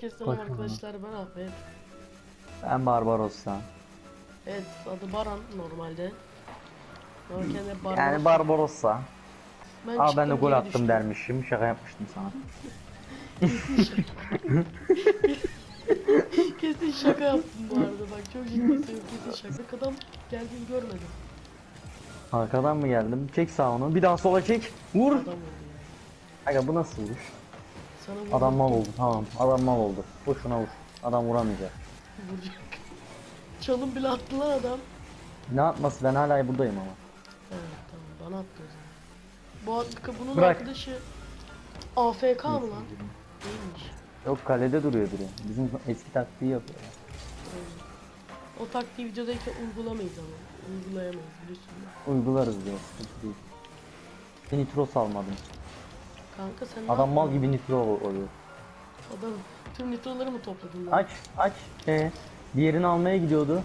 Herkese selam arkadaşlar ben Ahmet. Ben Barbarossa. Evet adı Baran normalde. Kendi Baran. Yani Barbarossa. ben Aa ben de gol attım düştüm. dermişim. Şaka yapmıştım sana. Kesin şaka yaptım bu arada bak çok ciddi söylüyorum kesin şaka. Adam geldiğini görmedim. Arkadan mı geldim? Çek sağ onu. Bir daha sola çek. Vur. Aga bu nasıl vuruş? Sana. Adam mal oldu. Tamam. Adam mal oldu. Boşuna vur. Adam vuramayacak. Vuracak. Çalım bile attı lan adam. Ne atması ben hala buradayım ama. Evet tamam bana attı o zaman. Bu ad- bunun Bırak. arkadaşı AFK mı lan? Değilmiş. Yok kalede duruyor biri. Bizim eski taktiği yapıyor. O taktiği videodayken uygulamayız ama. Uygulayamayız biliyorsun. Uygularız diye. Sıkıntı değil. Nitro salmadım. Kanka sen ne Adam mal yapıyorsun? gibi nitro ol- oluyor. Adam tüm nitroları mı topladın lan? Aç aç. Ee, diğerini almaya gidiyordu.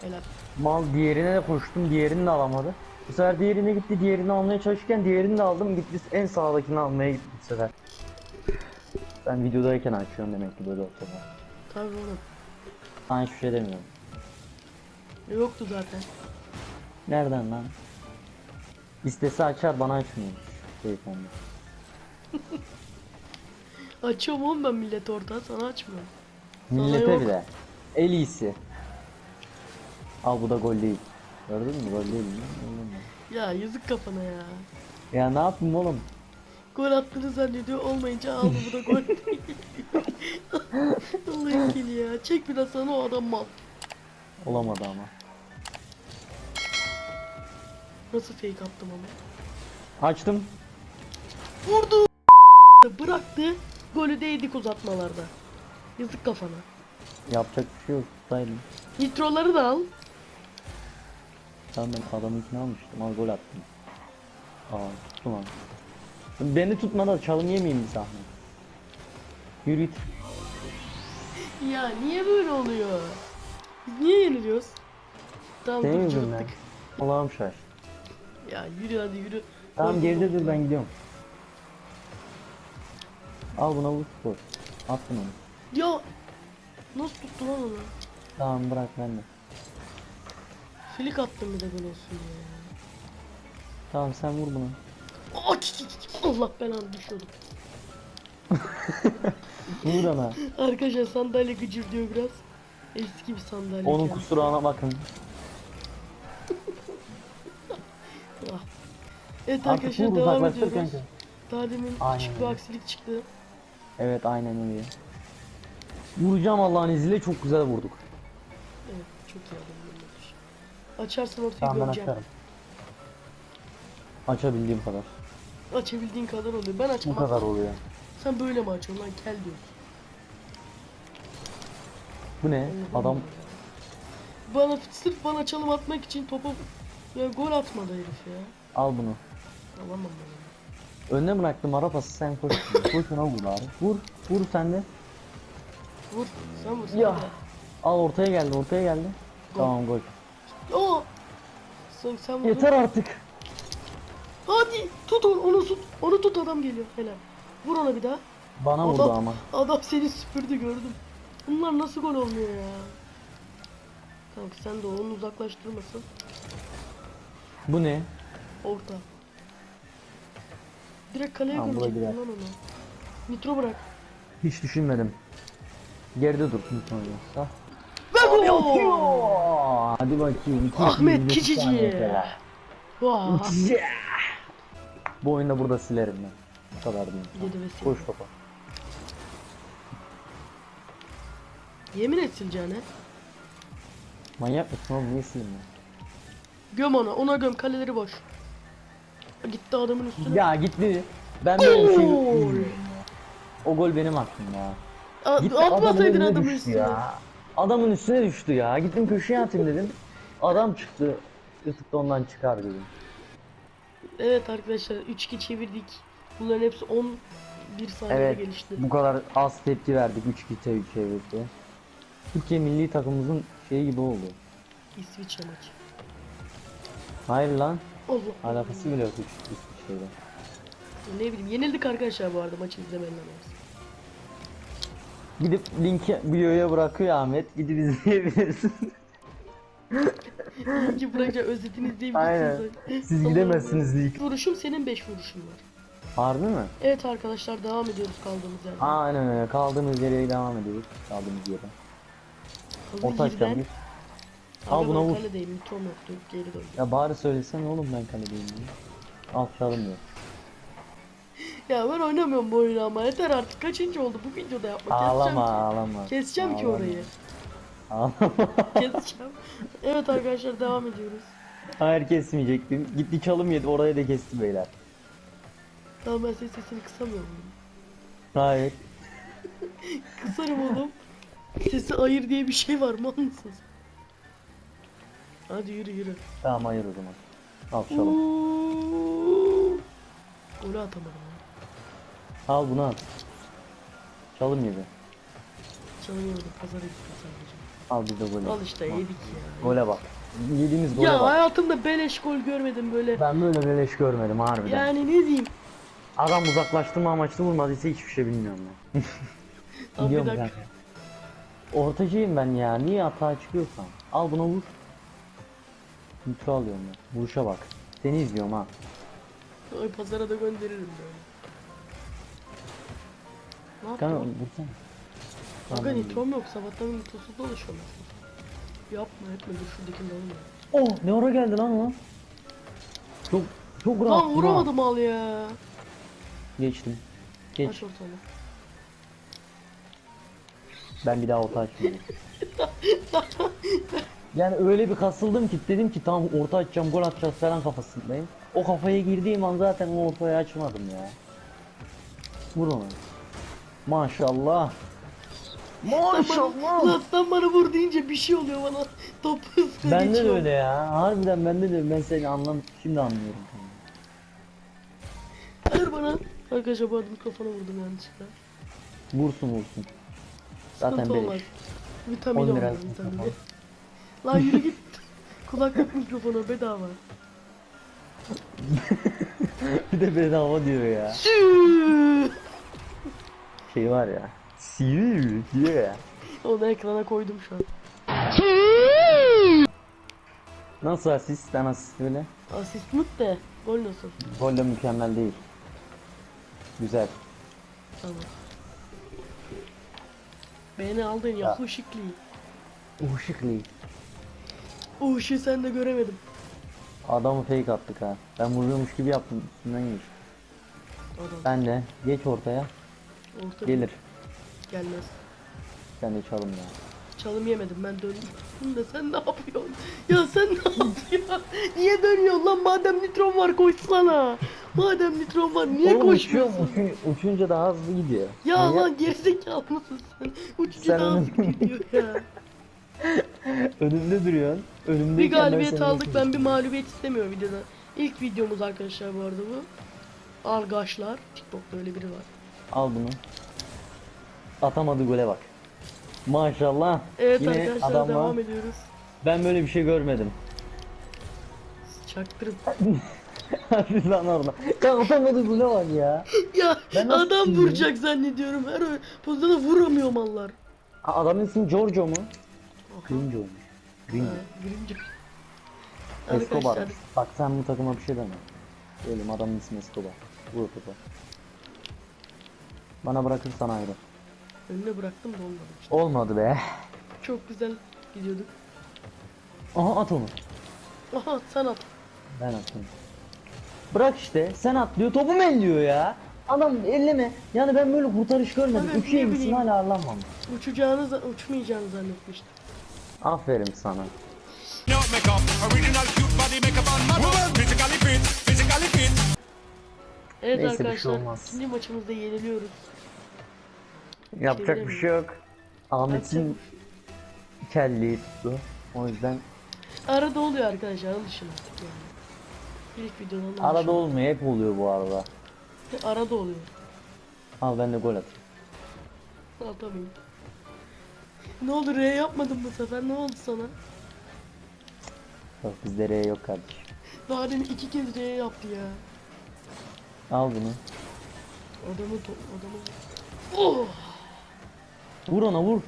Helal. Mal diğerine de koştum, diğerini de alamadı. Bu sefer diğerine gitti, diğerini almaya çalışırken diğerini de aldım, gitti en sağdakini almaya gitti bu sefer. Ben videodayken açıyorum demek ki böyle ortada. Tabii oğlum. Sana hiçbir şey demiyorum. Yoktu zaten. Nereden lan? İstese açar, bana açmıyor. Beyefendi. Açıyorum oğlum ben millet orada sana açmıyorum. Millete yok. bile. El iyisi. Al bu da gol değil. Gördün mü? Gol değil mi? Ya yazık kafana ya. Ya ne yapayım oğlum? Gol attığını zannediyor olmayınca al bu da gol değil. Allah'ın kili ya. Çek biraz sana o adam mal. Olamadı ama. Nasıl fake attım ama. Açtım. Vurdu. Bıraktı. Golü değdik uzatmalarda. Yazık kafana. Yapacak bir şey yok. Tutaydım. Nitroları da al. Tamam ben adamınkini almıştım. Al gol attım. Aa tuttum abi. Beni tutmadan çalım yemeyeyim bir zahmet. Yürü git. Ya niye böyle oluyor? Biz niye yeniliyoruz? Tamam Senin dur cıvıttık. Allah'ım şaş. Ya yürü hadi yürü. Tamam Gol, geride dur ben gidiyorum. Al buna vur gol. Attın onu. Ya nasıl tuttu lan onu? Tamam bırak ben de. Filik attım bir de gol olsun ya. Tamam sen vur bunu. Aa, Allah belanı düşüyordum. Vur ona. Arkadaşlar sandalye gıcır diyor biraz. Eski bir sandalye. Onun kendisi. kusuruna bakın. Ah. Evet Artık arkadaşlar devam ediyoruz. Daha demin Aynen küçük bir aksilik çıktı. Evet aynen öyle. Vuracağım Allah'ın izniyle çok güzel vurduk. Evet çok iyi adam bunlar. Açarsan ortayı Tamam ben göreceğim. açarım. Açabildiğim kadar. Açabildiğin kadar oluyor. Ben Bu açmam. kadar oluyor. Sen böyle mi açıyorsun lan kel diyorsun. Bu ne? Adam Bana sırf bana çalım atmak için topu ya gol atmadı herif ya. al bunu. Alamam ben onu. Önüne bıraktım arabası sen koş. koş ona vur abi. Vur. Vur sen de. Vur. Sen vur. Sen Ya. Al ortaya geldi ortaya geldi. Gol. Tamam gol. Oo. Sen, sen vurdun. Yeter artık. Hadi tut onu, onu tut. Onu tut adam geliyor. Helal. Vur ona bir daha. Bana vurdu Adam, ama. adam seni süpürdü gördüm. Bunlar nasıl gol olmuyor ya? Kanka sen de onu uzaklaştırmasın. Bu ne? Orta. Direkt kaleye Tamam, bu da görecektin girer. lan onu. Nitro bırak. Hiç düşünmedim. Geride dur. Lütfen yoksa. Ve gol! Hadi bakayım. iki- Ahmet iki- iki tane Kicici. Vah. Bu oyunda burada silerim ben. Bu kadar diyeyim. Yedi ve sildi. Koş topa. Yemin et sileceğine. Manyak mısın oğlum? Niye sileyim ben? Göm ona. Ona göm. Kaleleri boş. Gitti adamın üstüne. Ya gitti. Ben böyle bir şey... Gol! O gol benim hakkım ya. A- Gitti adamın Atmasaydın adamın düştü üstüne. ya. Adamın üstüne düştü ya. Gittim köşeye atayım dedim. Adam çıktı. Youtube'da ondan çıkar dedim. Evet arkadaşlar 3-2 çevirdik. Bunların hepsi 11 saniyede Evet. gelişti. Bu kadar az tepki verdik. 3 2 3 çevirdi. Türkiye milli takımımızın şeyi gibi oldu. İsviçre maçı. Hayır lan. Allah. Alakası bile yok 3 3 şeyle. Ne bileyim yenildik arkadaşlar bu arada maçı izlemeyenler olsun. Gidip linki videoya bırakıyor Ahmet. Gidip izleyebilirsin. Linki bırakacağım özetini izleyebilirsiniz. Aynen. Siz gidemezsiniz link. Vuruşum senin 5 vuruşun var. Harbi mi? Evet arkadaşlar devam ediyoruz kaldığımız yerden. Aynen öyle. Kaldığımız yere devam ediyoruz. Kaldığımız yere. Hazır Orta girden- açacağım. Al buna vur. Kaledeyim, Tom yoktu, geri döndüm. Ya bari söylesene oğlum ben kaledeyim diye. Al çalmıyor. Ya ben oynamıyorum bu oyunu ama yeter artık kaçıncı oldu bu videoda yapma Ağlama keseceğim ki. ağlama. Keseceğim ki Ağlama. orayı. Ağlama. Keseceğim. evet arkadaşlar devam ediyoruz. Hayır kesmeyecektim. Gitti çalım yedi oraya da kesti beyler. Tamam ben senin sesini kısamıyorum. Hayır. Kısarım oğlum. Sesi ayır diye bir şey var mal mısın? Hadi yürü yürü. Tamam hayır o zaman. Al çalım. Uuu. Golü atamadım. Al bunu at. Çalım yedi. Çalıyordum pazara gittim sadece. Al bir de golü. Al işte yedik ya. Gole bak. Yediğimiz gole Ya bak. hayatımda beleş gol görmedim böyle. Ben böyle beleş görmedim harbiden. Yani ne diyeyim? Adam uzaklaştırma amaçlı vurmadıysa hiçbir şey bilmiyorum ben. Abi bir dakika. ben. Ortacıyım ben ya. Niye hata çıkıyorsam? Al buna vur. Nitro alıyorum ben. Vuruşa bak. Seni izliyorum ha. Ay pazara da gönderirim böyle. Ne Kanka yaptın? vursana. Kanka Tamam, nitrom yok sabahtan nitrosuz dolaşıyorum. Yapma etme dur şuradakini de alayım. Oh ne ara geldi lan o? Çok çok rahat. Lan vuramadım al ya. Geçtim. Geç. Aç ortalığı. Ben bir daha orta açmayacağım. yani öyle bir kasıldım ki dedim ki tam orta açacağım gol atacağız falan kafasındayım. O kafaya girdiğim an zaten o ortayı açmadım ya. Vur onu. Maşallah. Maşallah. Lan sen bana vur deyince bir şey oluyor bana. Top hızla Bende de geçiyor. öyle ya. Harbiden bende de ben seni anlam şimdi anlıyorum. Ver bana. Arkadaşlar bu arada mikrofona vurdum yanlışlıkla. Vursun vursun. Zaten Sıkıntı olmaz. beleş. Vitamin 10 lira olmaz vitamini. Lan yürü git. Kulaklık mikrofonu bedava. bir de bedava diyor ya. Şey var ya. Sivri diyor ya. Onu ekrana koydum şu an. Nasıl asist? Ben asist böyle. Asist mut de. Gol nasıl? Gol de mükemmel değil. Güzel. Tamam. Beni aldın ya, Ya. huşikli. O ışığı sen de göremedim. Adamı fake attık ha. Ben vuruyormuş gibi yaptım. Üstünden geç. Adam. Ben de geç ortaya. Orta Gelir. Gelmez. Sen de çalım ya. Çalım yemedim ben döndüm. Da sen ne yapıyorsun? Ya sen ne yapıyorsun? Niye dönüyorsun lan? Madem nitron var koşsana. Madem nitron var niye Oğlum uçuyorum. koşmuyorsun? Uçun, uçunca daha hızlı gidiyor. Ya Manyak. lan gerizekalı mısın sen? Uçucu Sen daha hızlı gidiyor ya. Önümde duruyorsun. Önümde Bir galibiyet aldık ben bir mağlubiyet istemiyorum videoda. İlk videomuz arkadaşlar bu arada bu. Argaşlar. TikTok'ta öyle biri var. Al bunu. Atamadı gole bak. Maşallah. Evet Yine arkadaşlar adam devam ediyoruz. Ben böyle bir şey görmedim. Çaktırın. Hadi lan orada. Ya atamadı gole var ya. Ya Ben adam vuracak zannediyorum. Her pozisyonda vuramıyor mallar. Adamın ismi Giorgio mu? Mu? Gringo. Ha, Gringo. Escobar. Arkadaşlar Bak sen bu takıma bir şey deme. Oğlum adamın ismi Escobar. Vur topu. Bana bırakırsan ayrı. önüne bıraktım da olmadı işte. Olmadı be. Çok güzel gidiyorduk. Aha at onu. Aha sen at. Ben atayım. Bırak işte sen at diyor topu men diyor ya. Adam elleme. Yani ben böyle kurtarış görmedim. Evet, Üç ne bileyim. hala arlanmamış. Uçacağını, za- uçmayacağını zannetmiştim. Aferin sana. Evet Neyse, bir şey arkadaşlar olmaz. ikinci maçımızda yeniliyoruz. Yapacak bir şey yok. Ahmet'in kelliği tuttu. O yüzden Arada oluyor arkadaşlar alışın artık yani. İlk videodan alışın. arada olmuyor hep oluyor bu arada. Arada oluyor. Al ben de gol atayım. Al tabii. Ne oldu R yapmadın bu sefer ne oldu sana? Bak bizde R yok kardeşim. Daha demin iki kez R yaptı ya. Al bunu. Adamı to adamı. Oh! Vur ona vur.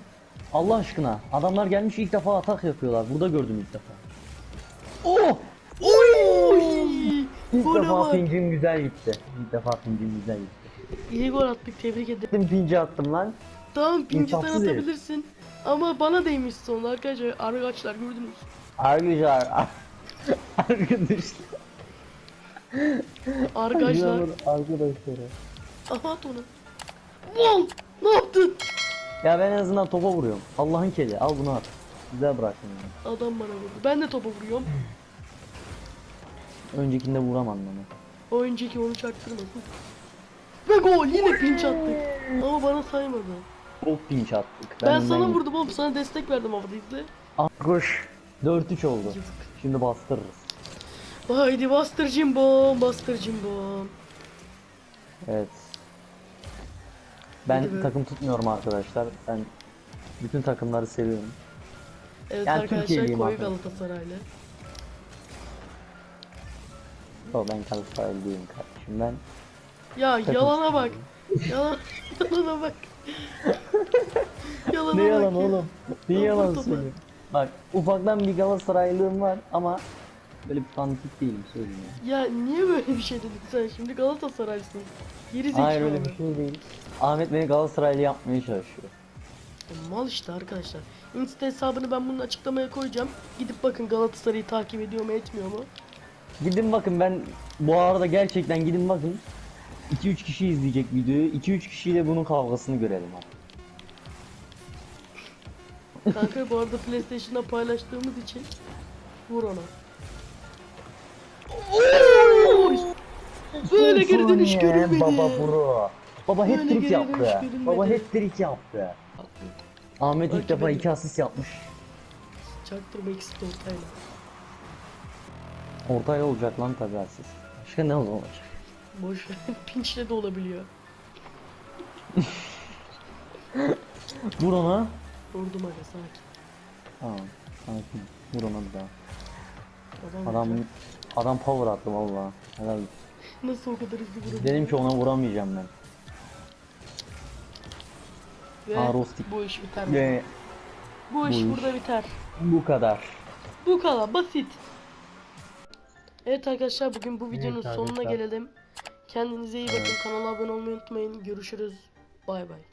Allah aşkına. Adamlar gelmiş ilk defa atak yapıyorlar. Burada gördüm ilk defa. Oh! Oy! İlk Gole defa bak. güzel gitti. İlk defa pincim güzel gitti. İyi gol attık tebrik ederim. Pinci attım lan. Tamam pinci sen İnsafsız herif. atabilirsin. Ama bana değmiş sonra arkadaşlar. Arkadaşlar gördünüz. Arkadaşlar. Arkadaşlar. Arkadaşlar. Arkadaşlar. Aha at onu. Vol! Ne yaptın? Ya ben en azından topa vuruyorum. Allah'ın keli. Al bunu at. Güzel bıraktın yani. Adam bana vurdu. Ben de topa vuruyorum. Öncekinde vuramadım ama. O önceki onu çaktırmasın. Ve gol yine pinç attık. Ama bana saymadı. Çok pinç attık. Ben, sana vurdum oğlum sana destek verdim havada izle. Ah, Koş. 4-3 oldu. Şimdi bastırırız. Haydi bastır cimbom bastır cimbom. Evet. Ben Hadi be. takım tutmuyorum arkadaşlar. Ben bütün takımları seviyorum. Evet Yani arkadaşlar Türkiye'liyim koyu arkadaşlar. Galatasaraylı. Yo ben Galatasaraylı değilim kardeşim. Ben Ya yalana bak. Yalan, yalana bak. Yalana ne yalan ya. oğlum? Ne yalan söylüyorum. Bak ufaktan bir Galatasaraylığım var ama böyle bir fanatik değilim söyleyeyim ya. Ya niye böyle bir şey dedin sen şimdi Galatasaraylısın. Geri zekalı. Hayır öyle bir şey değil. Ahmet beni Galatasaraylı yapmaya çalışıyor. Mal işte arkadaşlar. Insta hesabını ben bunun açıklamaya koyacağım. Gidip bakın Galatasaray'ı takip ediyor mu etmiyor mu? Gidin bakın ben bu arada gerçekten gidin bakın. 2-3 kişi izleyecek videoyu. 2-3 kişiyle bunun kavgasını görelim abi. Kanka bu arada PlayStation'da paylaştığımız için vur ona. Oy! Böyle geri dönüş görülmedi. Baba bro. Baba Böyle hat-trick geri yaptı. görülmedi. Baba hat-trick yaptı. Ahmet ilk Takip defa edin. iki asist yapmış. Çaktırma ikisi de ortayla. Ortaya olacak lan tabii asist. Başka ne olacak? Boş. Pinçle de olabiliyor. Vur ona. Vurdum aga sakin. Tamam. Sakin. Vur ona bir daha. Adam, Adam vuracak. adam power attı valla. Helal. Nasıl o kadar hızlı vurabiliyor? Dedim ki ona vuramayacağım ben. Ve Aa, bu iş biter. Ve Bu iş bu iş. burada biter. bu kadar. Bu kadar basit. Evet arkadaşlar bugün bu videonun Evet sonuna arkadaşlar. gelelim. Kendinize iyi bakın. Kanala abone olmayı unutmayın. Görüşürüz. Bay bay.